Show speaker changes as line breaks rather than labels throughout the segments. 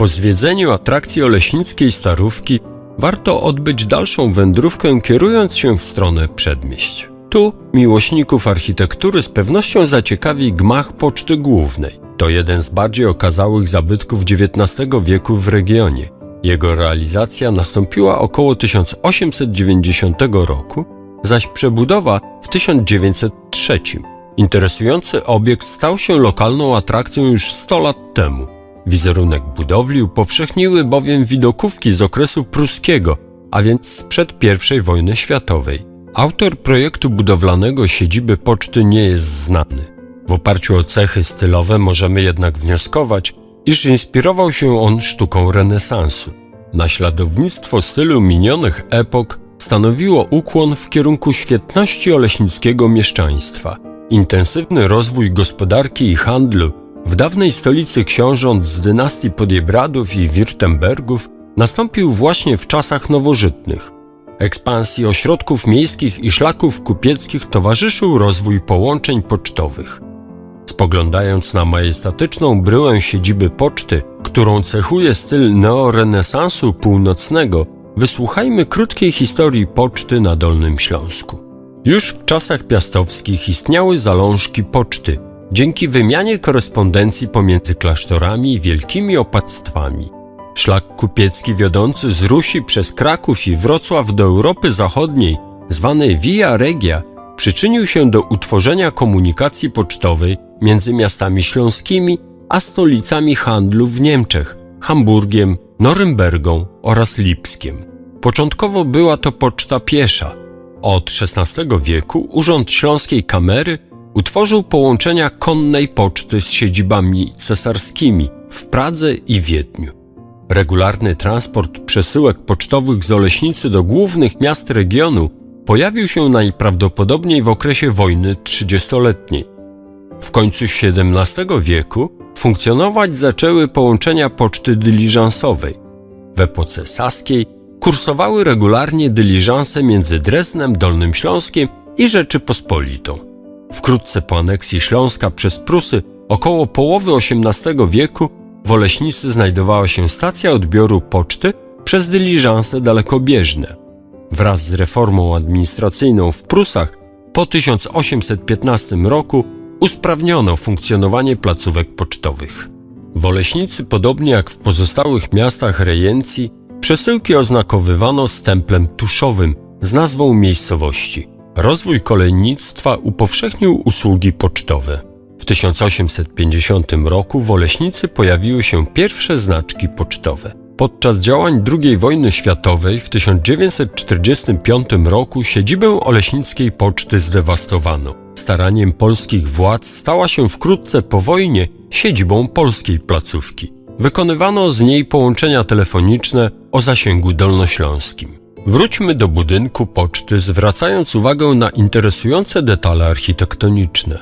Po zwiedzeniu atrakcji oleśnickiej Starówki warto odbyć dalszą wędrówkę kierując się w stronę przedmieść. Tu miłośników architektury z pewnością zaciekawi gmach Poczty Głównej. To jeden z bardziej okazałych zabytków XIX wieku w regionie. Jego realizacja nastąpiła około 1890 roku, zaś przebudowa w 1903. Interesujący obiekt stał się lokalną atrakcją już 100 lat temu. Wizerunek budowli upowszechniły bowiem widokówki z okresu pruskiego, a więc sprzed I wojny światowej. Autor projektu budowlanego siedziby poczty nie jest znany. W oparciu o cechy stylowe możemy jednak wnioskować, iż inspirował się on sztuką renesansu. Naśladownictwo stylu minionych epok stanowiło ukłon w kierunku świetności oleśnickiego mieszczaństwa. Intensywny rozwój gospodarki i handlu w dawnej stolicy książąt z dynastii Podiebradów i Wirtembergów nastąpił właśnie w czasach nowożytnych. Ekspansji ośrodków miejskich i szlaków kupieckich towarzyszył rozwój połączeń pocztowych. Spoglądając na majestatyczną bryłę siedziby poczty, którą cechuje styl neorenesansu północnego, wysłuchajmy krótkiej historii poczty na Dolnym Śląsku. Już w czasach piastowskich istniały zalążki poczty, dzięki wymianie korespondencji pomiędzy klasztorami i wielkimi opactwami. Szlak kupiecki wiodący z Rusi przez Kraków i Wrocław do Europy Zachodniej, zwany Via Regia, przyczynił się do utworzenia komunikacji pocztowej między miastami śląskimi a stolicami handlu w Niemczech Hamburgiem, Norymbergą oraz Lipskiem. Początkowo była to poczta piesza. Od XVI wieku Urząd Śląskiej Kamery utworzył połączenia konnej poczty z siedzibami cesarskimi w Pradze i Wiedniu. Regularny transport przesyłek pocztowych z Oleśnicy do głównych miast regionu pojawił się najprawdopodobniej w okresie wojny trzydziestoletniej. W końcu XVII wieku funkcjonować zaczęły połączenia poczty dyliżansowej. W epoce saskiej kursowały regularnie dyliżanse między Dresdem, Dolnym Śląskiem i Rzeczypospolitą. Wkrótce po aneksji Śląska przez Prusy około połowy XVIII wieku w Oleśnicy znajdowała się stacja odbioru poczty przez dyliżanse dalekobieżne. Wraz z reformą administracyjną w Prusach po 1815 roku usprawniono funkcjonowanie placówek pocztowych. W Oleśnicy, podobnie jak w pozostałych miastach rejencji, przesyłki oznakowywano stemplem tuszowym z nazwą miejscowości. Rozwój kolejnictwa upowszechnił usługi pocztowe. W 1850 roku w Oleśnicy pojawiły się pierwsze znaczki pocztowe. Podczas działań II wojny światowej w 1945 roku siedzibę Oleśnickiej Poczty zdewastowano. Staraniem polskich władz stała się wkrótce po wojnie siedzibą polskiej placówki. Wykonywano z niej połączenia telefoniczne o zasięgu dolnośląskim. Wróćmy do budynku poczty, zwracając uwagę na interesujące detale architektoniczne.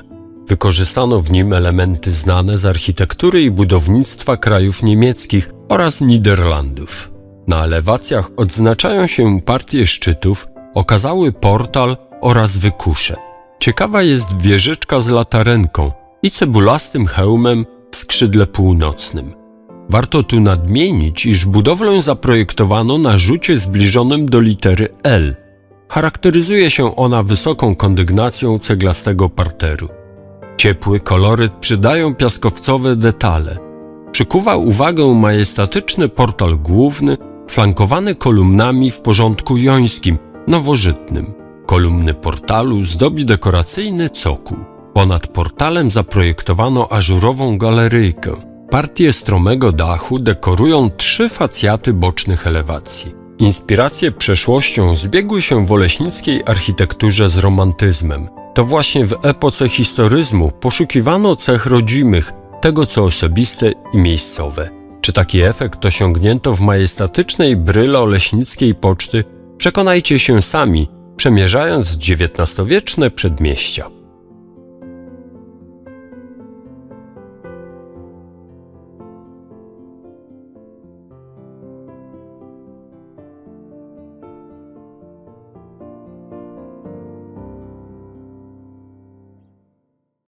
Wykorzystano w nim elementy znane z architektury i budownictwa krajów niemieckich oraz Niderlandów. Na elewacjach odznaczają się partie szczytów, okazały portal oraz wykusze. Ciekawa jest wieżyczka z latarenką i cebulastym hełmem w skrzydle północnym. Warto tu nadmienić, iż budowlę zaprojektowano na rzucie zbliżonym do litery L. Charakteryzuje się ona wysoką kondygnacją ceglastego parteru. Ciepły koloryt przydają piaskowcowe detale. Przykuwa uwagę majestatyczny portal główny, flankowany kolumnami w porządku jońskim, nowożytnym. Kolumny portalu zdobi dekoracyjny cokół. Ponad portalem zaprojektowano ażurową galeryjkę. Partię stromego dachu dekorują trzy facjaty bocznych elewacji. Inspiracje przeszłością zbiegły się w oleśnickiej architekturze z romantyzmem. To właśnie w epoce historyzmu poszukiwano cech rodzimych, tego co osobiste i miejscowe. Czy taki efekt osiągnięto w majestatycznej bryle oleśnickiej poczty, przekonajcie się sami, przemierzając XIX-wieczne przedmieścia.